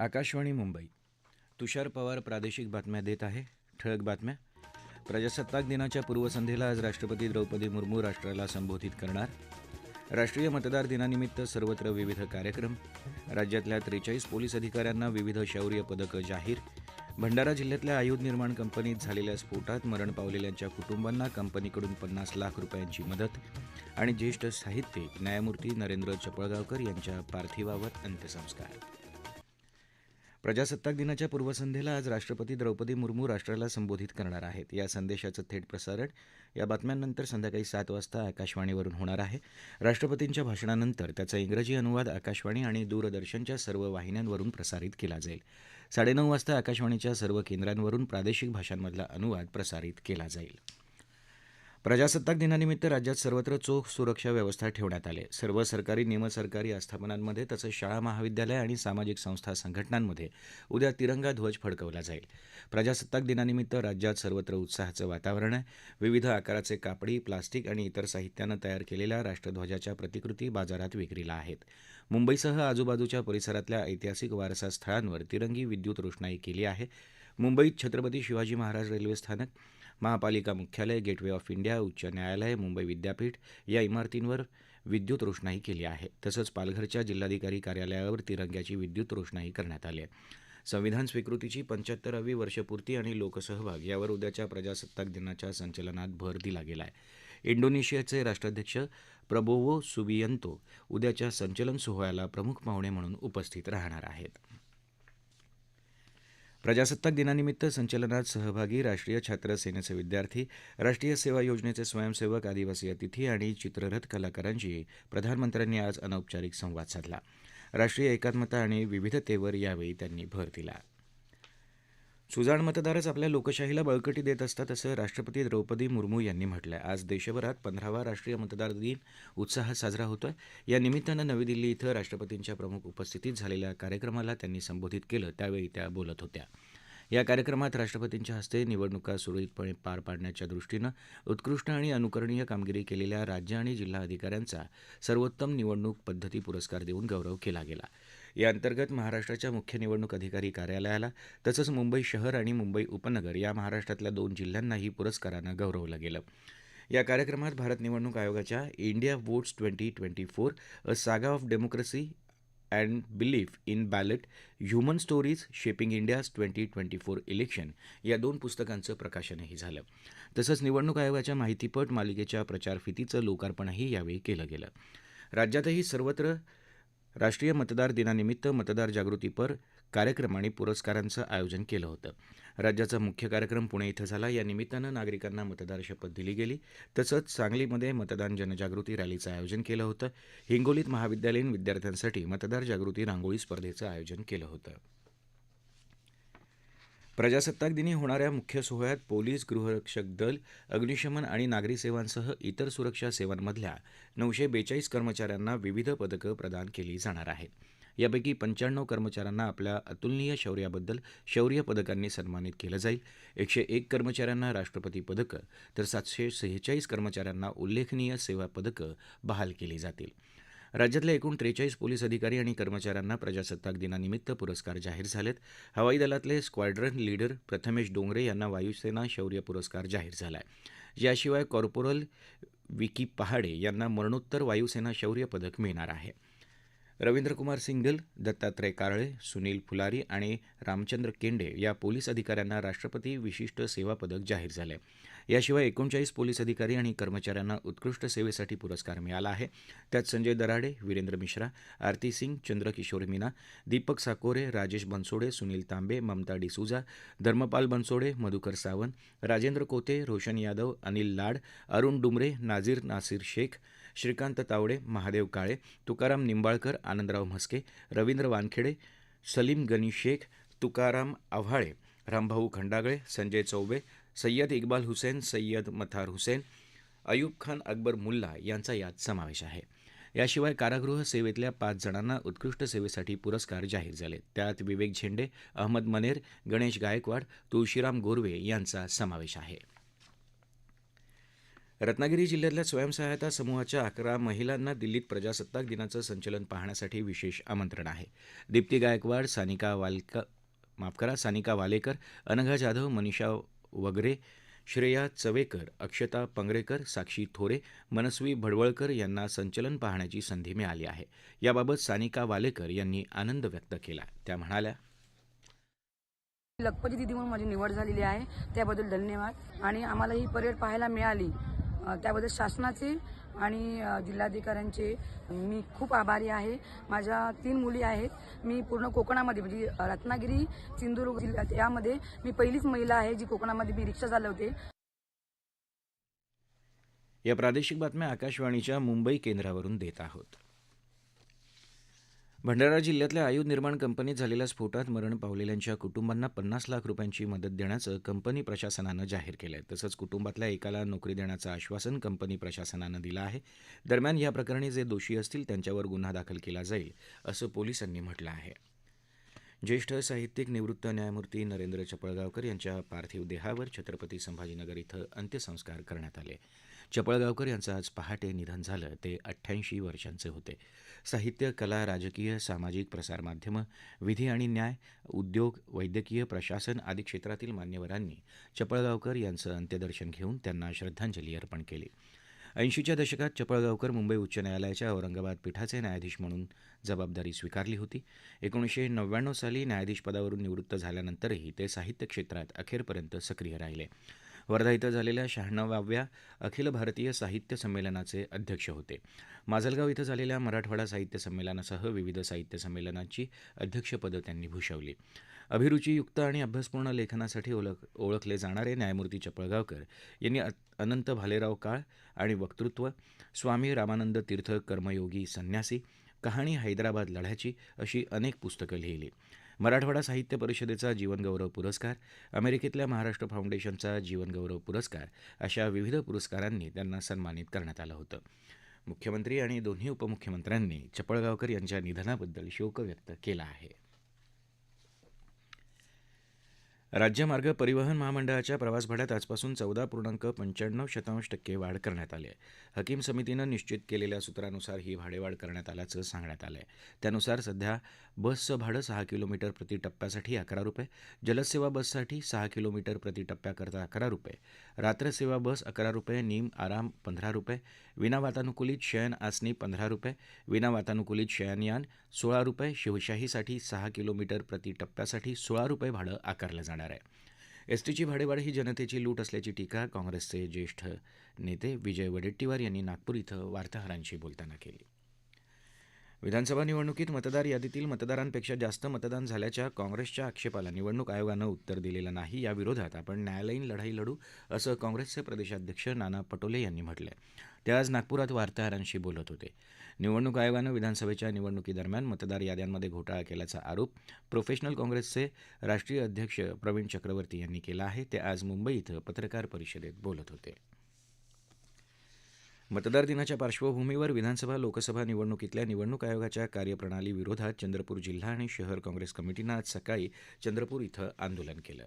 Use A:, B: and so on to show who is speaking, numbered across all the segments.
A: आकाशवाणी मुंबई तुषार पवार प्रादेशिक बातम्या देत आहे ठळक बातम्या प्रजासत्ताक दिनाच्या पूर्वसंध्येला आज राष्ट्रपती द्रौपदी मुर्मू राष्ट्राला संबोधित करणार राष्ट्रीय मतदार दिनानिमित्त सर्वत्र विविध कार्यक्रम राज्यातल्या त्रेचाळीस पोलीस अधिकाऱ्यांना विविध शौर्य पदकं जाहीर भंडारा जिल्ह्यातल्या आयुध निर्माण कंपनीत झालेल्या स्फोटात मरण पावलेल्यांच्या कुटुंबांना कंपनीकडून पन्नास लाख रुपयांची मदत आणि ज्येष्ठ साहित्यिक न्यायमूर्ती नरेंद्र चपळगावकर यांच्या पार्थिवावर अंत्यसंस्कार प्रजासत्ताक दिनाच्या पूर्वसंध्येला आज राष्ट्रपती द्रौपदी मुर्मू राष्ट्राला संबोधित करणार आहेत या संदेशाचं थेट प्रसारण या बातम्यांनंतर संध्याकाळी सात वाजता आकाशवाणीवरून होणार आहे राष्ट्रपतींच्या भाषणानंतर त्याचा इंग्रजी अनुवाद आकाशवाणी आणि दूरदर्शनच्या सर्व वाहिन्यांवरून प्रसारित केला जाईल साडेनऊ वाजता आकाशवाणीच्या सर्व केंद्रांवरून प्रादेशिक भाषांमधला अनुवाद प्रसारित केला जाईल प्रजासत्ताक दिनानिमित्त राज्यात सर्वत्र चोख सुरक्षा व्यवस्था ठेवण्यात आली सर्व सरकारी निमसरकारी आस्थापनांमध्ये तसंच शाळा महाविद्यालय आणि सामाजिक संस्था संघटनांमध्ये उद्या तिरंगा ध्वज फडकवला जाईल प्रजासत्ताक दिनानिमित्त राज्यात सर्वत्र उत्साहाचं वातावरण आहे विविध आकाराचे कापडी प्लास्टिक आणि इतर साहित्यानं तयार केलेल्या राष्ट्रध्वजाच्या प्रतिकृती बाजारात विक्रीला आहेत मुंबईसह आजूबाजूच्या परिसरातल्या ऐतिहासिक वारसा स्थळांवर तिरंगी विद्युत रोषणाई केली आहे मुंबईत छत्रपती शिवाजी महाराज रेल्वे स्थानक महापालिका मुख्यालय गेटवे ऑफ इंडिया उच्च न्यायालय मुंबई विद्यापीठ या इमारतींवर विद्युत रोषणाई केली आहे तसंच पालघरच्या जिल्हाधिकारी कार्यालयावर तिरंग्याची विद्युत रोषणाई करण्यात आली आहे संविधान स्वीकृतीची पंच्याहत्तरावी वर्षपूर्ती आणि लोकसहभाग यावर उद्याच्या प्रजासत्ताक दिनाच्या संचलनात भर दिला गेला आहे इंडोनेशियाचे राष्ट्राध्यक्ष प्रबोवो सुबियंतो उद्याच्या संचलन सोहळ्याला प्रमुख पाहुणे म्हणून उपस्थित राहणार आहेत प्रजासत्ताक दिनानिमित्त संचलनात सहभागी राष्ट्रीय छात्र सेनेचे विद्यार्थी राष्ट्रीय सेवा योजनेचे स्वयंसेवक आदिवासी अतिथी आणि चित्ररथ कलाकारांशी प्रधानमंत्र्यांनी आज अनौपचारिक संवाद साधला राष्ट्रीय एकात्मता आणि विविधतेवर यावेळी त्यांनी भर दिला सुजाण मतदारच आपल्या लोकशाहीला बळकटी देत असतात असं राष्ट्रपती द्रौपदी मुर्मू यांनी म्हटलं आहे आज देशभरात पंधरावा राष्ट्रीय मतदार दिन उत्साहात साजरा होतो या निमित्तानं नवी दिल्ली इथं राष्ट्रपतींच्या प्रमुख उपस्थितीत झालेल्या कार्यक्रमाला त्यांनी संबोधित केलं त्यावेळी त्या बोलत होत्या या कार्यक्रमात राष्ट्रपतींच्या हस्ते निवडणुका सुरळीतपणे पार पाडण्याच्या दृष्टीनं उत्कृष्ट आणि अनुकरणीय कामगिरी केलेल्या राज्य आणि जिल्हा अधिकाऱ्यांचा सर्वोत्तम निवडणूक पद्धती पुरस्कार देऊन गौरव केला गेला याअंतर्गत महाराष्ट्राच्या मुख्य निवडणूक अधिकारी कार्यालयाला तसंच मुंबई शहर आणि मुंबई उपनगर या महाराष्ट्रातल्या दोन जिल्ह्यांनाही पुरस्कारानं गौरवलं गेलं या कार्यक्रमात भारत निवडणूक आयोगाच्या India votes twenty twenty four a saga of democracy and belief in ballot human stories shaping India's twenty twenty four election या दोन पुस्तकांचं प्रकाशनही झालं तसंच निवडणूक आयोगाच्या माहितीपट मालिकेच्या प्रचारफितीचं लोकार्पणही यावेळी केलं गेलं राज्यातही सर्वत्र राष्ट्रीय मतदार दिनानिमित्त मतदार जागृतीपर कार्यक्रम आणि पुरस्कारांचं आयोजन केलं होतं राज्याचा मुख्य कार्यक्रम पुणे इथं झाला या निमित्तानं नागरिकांना मतदार शपथ दिली गेली तसंच सांगलीमध्ये मतदान जनजागृती रॅलीचं आयोजन केलं होतं हिंगोलीत महाविद्यालयीन विद्यार्थ्यांसाठी मतदार जागृती रांगोळी स्पर्धेचं आयोजन केलं होतं प्रजासत्ताक दिनी होणाऱ्या मुख्य सोहळ्यात पोलीस गृहरक्षक दल अग्निशमन आणि नागरी सेवांसह इतर सुरक्षा सेवांमधल्या नऊशे बेचाळीस कर्मचाऱ्यांना विविध पदकं प्रदान केली जाणार आहेत यापैकी पंच्याण्णव कर्मचाऱ्यांना आपल्या अतुलनीय शौर्याबद्दल शौर्य पदकांनी सन्मानित केलं जाईल एकशे एक कर्मचाऱ्यांना राष्ट्रपती पदकं तर सातशे सेहेचाळीस कर्मचाऱ्यांना उल्लेखनीय सेवा पदकं बहाल केली जातील राज्यातल्या एकूण त्रेचाळीस पोलीस अधिकारी आणि कर्मचाऱ्यांना प्रजासत्ताक दिनानिमित्त पुरस्कार जाहीर झालेत हवाई दलातले स्क्वाड्रन लीडर प्रथमेश डोंगरे यांना वायुसेना शौर्य पुरस्कार जाहीर झाला याशिवाय कॉर्पोरल विकी पहाडे यांना मरणोत्तर वायुसेना शौर्य पदक मिळणार आहे रवींद्रकुमार सिंगल दत्तात्रय काळळे सुनील फुलारी आणि रामचंद्र केंडे या पोलीस अधिकाऱ्यांना राष्ट्रपती विशिष्ट सेवा पदक जाहीर झालं याशिवाय एकोणचाळीस पोलीस अधिकारी आणि कर्मचाऱ्यांना उत्कृष्ट सेवेसाठी पुरस्कार मिळाला आहे त्यात संजय दराडे वीरेंद्र मिश्रा आरती सिंग चंद्रकिशोर मीना दीपक साकोरे राजेश बनसोडे सुनील तांबे ममता डिसुजा धर्मपाल बनसोडे मधुकर सावंत राजेंद्र कोते रोशन यादव अनिल लाड अरुण डुमरे नाझीर नासिर शेख श्रीकांत तावडे महादेव काळे तुकाराम निंबाळकर आनंदराव म्हस्के रवींद्र वानखेडे सलीम गनी शेख तुकाराम आव्हाळे रामभाऊ खंडागळे संजय चौबे सय्यद इक्बाल हुसेन सय्यद मथार हुसेन अयूब खान अकबर मुल्ला यांचा यात समावेश आहे याशिवाय कारागृह सेवेतल्या पाच जणांना उत्कृष्ट सेवेसाठी पुरस्कार जाहीर झाले त्यात विवेक झेंडे अहमद मनेर गणेश गायकवाड तुळशीराम गोरवे यांचा समावेश आहे रत्नागिरी जिल्ह्यातल्या स्वयंसहायता समूहाच्या अकरा महिलांना दिल्लीत प्रजासत्ताक दिनाचं संचलन पाहण्यासाठी विशेष आमंत्रण आहे दीप्ती गायकवाड सानिका वालक माफ करा सानिका वालेकर अनघा जाधव मनीषा वगरे श्रेया चवेकर अक्षता पंगरेकर साक्षी थोरे मनस्वी भडवळकर यांना संचलन पाहण्याची संधी मिळाली आहे याबाबत सानिका वालेकर यांनी आनंद व्यक्त केला त्या म्हणाल्या
B: लखपती दिदी म्हणून माझी निवड झालेली आहे त्याबद्दल धन्यवाद आणि आम्हाला ही परेड पाहायला मिळाली त्याबद्दल शासनाचे आणि जिल्हाधिकाऱ्यांचे मी खूप आभारी आहे माझ्या तीन मुली आहेत मी पूर्ण कोकणामध्ये म्हणजे रत्नागिरी सिंधुदुर्ग जिल्ह्यात यामध्ये मी पहिलीच महिला आहे जी कोकणामध्ये मी रिक्षा चालवते
A: या प्रादेशिक बातम्या आकाशवाणीच्या मुंबई केंद्रावरून देत आहोत भंडारा जिल्ह्यातल्या आयुध निर्माण कंपनीत झालेल्या स्फोटात मरण पावलेल्यांच्या कुटुंबांना पन्नास लाख रुपयांची मदत देण्याचं कंपनी प्रशासनानं जाहीर केलं आहे तसंच कुटुंबातल्या एकाला नोकरी देण्याचं आश्वासन कंपनी प्रशासनानं दिलं आहे दरम्यान या प्रकरणी जे दोषी असतील त्यांच्यावर गुन्हा दाखल केला जाईल असं पोलिसांनी म्हटलं आहे ज्येष्ठ साहित्यिक निवृत्त न्यायमूर्ती नरेंद्र चपळगावकर यांच्या पार्थिव देहावर छत्रपती संभाजीनगर इथं अंत्यसंस्कार करण्यात आले चपळगावकर यांचं आज पहाटे निधन झालं ते अठ्ठ्याऐंशी वर्षांचे होते साहित्य कला राजकीय सामाजिक प्रसारमाध्यमं विधी आणि न्याय उद्योग वैद्यकीय प्रशासन आदी क्षेत्रातील मान्यवरांनी चपळगावकर यांचं अंत्यदर्शन घेऊन त्यांना श्रद्धांजली अर्पण केली ऐंशीच्या दशकात चपळगावकर मुंबई उच्च न्यायालयाच्या औरंगाबाद पीठाचे न्यायाधीश म्हणून जबाबदारी स्वीकारली होती एकोणीसशे नव्याण्णव साली न्यायाधीशपदावरून निवृत्त झाल्यानंतरही ते साहित्य क्षेत्रात अखेरपर्यंत सक्रिय राहिले वर्धा इथं झालेल्या शहाण्णवाव्या अखिल भारतीय साहित्य संमेलनाचे अध्यक्ष होते माजलगाव इथं झालेल्या मराठवाडा साहित्य संमेलनासह विविध साहित्य संमेलनाची अध्यक्षपदं त्यांनी भूषवली अभिरुचीयुक्त आणि अभ्यासपूर्ण लेखनासाठी ओळख ओळखले जाणारे न्यायमूर्ती चपळगावकर यांनी अनंत भालेराव काळ आणि वक्तृत्व स्वामी रामानंद तीर्थ कर्मयोगी संन्यासी कहाणी हैदराबाद लढ्याची अशी अनेक पुस्तकं लिहिली मराठवाडा साहित्य परिषदेचा जीवनगौरव पुरस्कार अमेरिकेतल्या महाराष्ट्र फाउंडेशनचा जीवनगौरव पुरस्कार अशा विविध पुरस्कारांनी त्यांना सन्मानित करण्यात आलं होतं मुख्यमंत्री आणि दोन्ही उपमुख्यमंत्र्यांनी चपळगावकर यांच्या निधनाबद्दल शोक व्यक्त केला आहे राज्य मार्ग परिवहन महामंडळाच्या प्रवासभाड्यात आजपासून चौदा पूर्णांक पंच्याण्णव शतांश टक्के वाढ करण्यात आली आहे हकीम समितीनं निश्चित केलेल्या सूत्रानुसार ही भाडेवाढ करण्यात आल्याचं सांगण्यात आलं आहे त्यानुसार सध्या बसचं भाडं सहा किलोमीटर प्रति टप्प्यासाठी अकरा रुपये जलसेवा बससाठी सहा किलोमीटर प्रति टप्प्याकरता अकरा रुपये रात्रसेवा बस अकरा रुपये नीम आराम पंधरा रुपये विनावातानुकूलित शयन आसनी पंधरा रुपये वातानुकूलित शयनयान सोळा रुपये शिवशाहीसाठी सहा किलोमीटर प्रति टप्प्यासाठी सोळा रुपये भाडं आकारलं जाणार होणार आहे एसटीची भाडेवाढ ही जनतेची लूट असल्याची टीका काँग्रेसचे ज्येष्ठ नेते विजय वडेट्टीवार यांनी नागपूर इथं वार्ताहरांशी बोलताना केली विधानसभा निवडणुकीत मतदार यादीतील मतदारांपेक्षा जास्त मतदान झाल्याच्या काँग्रेसच्या आक्षेपाला निवडणूक आयोगानं उत्तर दिलेलं नाही या विरोधात आपण न्यायालयीन लढाई लढू असं काँग्रेसचे प्रदेशाध्यक्ष नाना पटोले यांनी म्हटलं ते आज नागपुरात वार्ताहरांशी बोलत होते निवडणूक आयोगानं विधानसभेच्या निवडणुकीदरम्यान मतदार याद्यांमध्ये घोटाळा केल्याचा आरोप प्रोफेशनल काँग्रेसचे राष्ट्रीय अध्यक्ष प्रवीण चक्रवर्ती यांनी केला आहे ते आज मुंबई इथं पत्रकार परिषदेत बोलत होते मतदार दिनाच्या पार्श्वभूमीवर विधानसभा लोकसभा निवडणुकीतल्या निवडणूक आयोगाच्या कार्यप्रणाली विरोधात चंद्रपूर जिल्हा आणि शहर काँग्रेस कमिटीनं आज सकाळी चंद्रपूर इथं आंदोलन केलं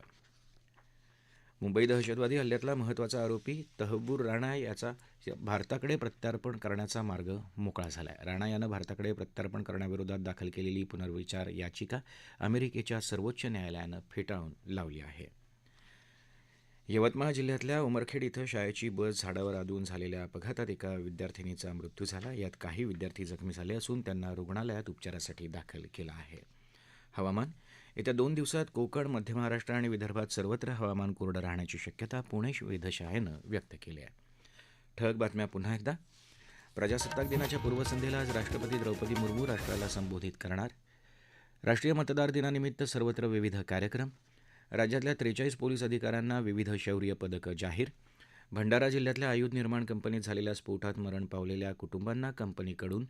A: मुंबई दहशतवादी हल्ल्यातला महत्त्वाचा आरोपी तहबूर राणा याचा भारताकडे प्रत्यार्पण करण्याचा मार्ग मोकळा झाला आहे राणा यानं भारताकडे प्रत्यार्पण करण्याविरोधात दाखल केलेली पुनर्विचार याचिका अमेरिकेच्या सर्वोच्च न्यायालयानं फेटाळून लावली आहे यवतमाळ जिल्ह्यातल्या उमरखेड इथं शाळेची बस झाडावर आदळून झालेल्या अपघातात एका विद्यार्थिनीचा मृत्यू झाला यात काही विद्यार्थी जखमी झाले असून त्यांना रुग्णालयात उपचारासाठी दाखल केलं आहे हवामान येत्या दोन दिवसात कोकण मध्य महाराष्ट्र आणि विदर्भात सर्वत्र हवामान कोरडं राहण्याची शक्यता पुणे वेधशाळेनं व्यक्त केली आहे ठळक बातम्या पुन्हा एकदा प्रजासत्ताक दिनाच्या पूर्वसंध्येला आज राष्ट्रपती द्रौपदी मुर्मू राष्ट्राला संबोधित करणार राष्ट्रीय मतदार दिनानिमित्त सर्वत्र विविध कार्यक्रम राज्यातल्या त्रेचाळीस पोलीस अधिकाऱ्यांना विविध शौर्य पदकं जाहीर भंडारा जिल्ह्यातल्या आयुध निर्माण कंपनीत झालेल्या स्फोटात मरण पावलेल्या कुटुंबांना कंपनीकडून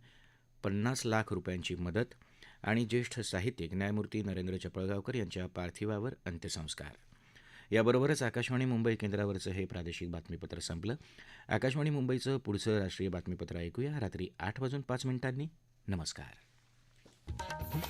A: पन्नास लाख रुपयांची मदत आणि ज्येष्ठ साहित्यिक न्यायमूर्ती नरेंद्र चपळगावकर यांच्या पार्थिवावर अंत्यसंस्कार याबरोबरच आकाशवाणी मुंबई केंद्रावरचं हे प्रादेशिक बातमीपत्र संपलं आकाशवाणी मुंबईचं पुढचं राष्ट्रीय बातमीपत्र ऐकूया रात्री आठ वाजून पाच मिनिटांनी नमस्कार